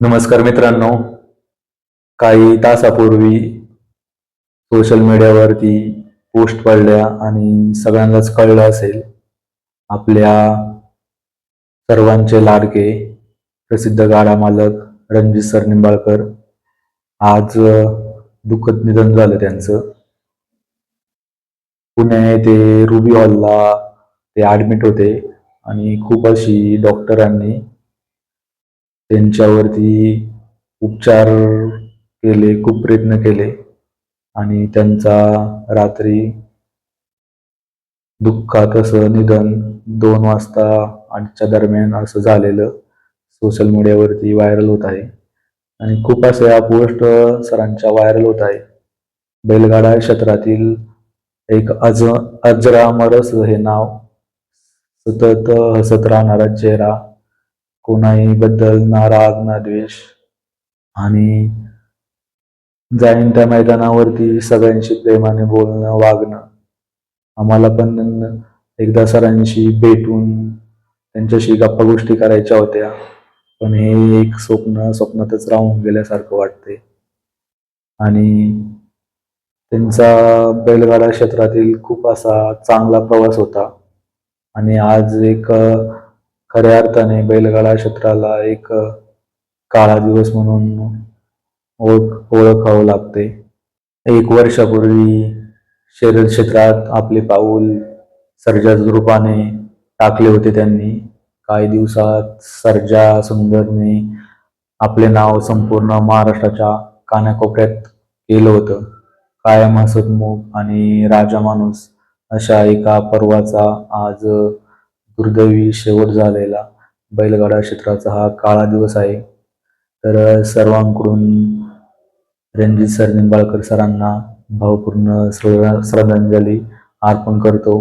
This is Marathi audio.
नमस्कार मित्रांनो. काही तासापूर्वी सोशल मीडियावरती पोस्ट पडल्या आणि सगळ्यांनाच कळलं असेल आपल्या सर्वांचे लाडके प्रसिद्ध गाडा मालक रणजित सर निंबाळकर. आज दुःखद निधन झालं त्यांचं. पुणे येथे रुबी हॉलला ते ॲडमिट होते आणि खूप अशी डॉक्टरांनी त्यांच्यावरती उपचार केले खूप प्रयत्न केले आणि त्यांचा रात्री दुःखात असं निधन दोन वाजता आठच्या दरम्यान असं झालेलं सोशल मीडियावरती व्हायरल होत आहे. आणि खूप अशा पोस्ट सरांच्या व्हायरल होत आहे. बैलगाडा क्षेत्रातील एक अज अजरामरस हे नाव सतत हसत राहणारा चेहरा कोणाही बद्दल ना राग ना द्वेष आणि जाईन त्या मैदानावरती सगळ्यांशी प्रेमाने बोलणं वागणं. आम्हाला पण एकदा सरांशी भेटून त्यांच्याशी गप्पा गोष्टी करायच्या होत्या. पण हे एक स्वप्न स्वप्नातच राहून गेल्यासारखं वाटते आणि त्यांचा बैलगाडा क्षेत्रातील खूप असा चांगला प्रवास होता. आणि आज एक खऱ्या अर्थाने बैलगाडा क्षेत्राला एक काळा दिवस म्हणून ओळख ओळखावं लागते. एक वर्षापूर्वी शरीर क्षेत्रात आपले पाऊल सर्जा रूपाने टाकले होते त्यांनी. काही दिवसात सर्जा सुंदरने आपले नाव संपूर्ण महाराष्ट्राच्या कानाकोपऱ्यात केलं होतं. कायम हसतमुख आणि राजा माणूस अशा एका पर्वाचा आज दुर्दैवी शेवट झालेला बैलगाडा क्षेत्राचा हा काळा दिवस आहे. तर सर्वांकडून रणजित सर निंबाळकर सरांना भावपूर्ण श्रद्धांजली अर्पण करतो.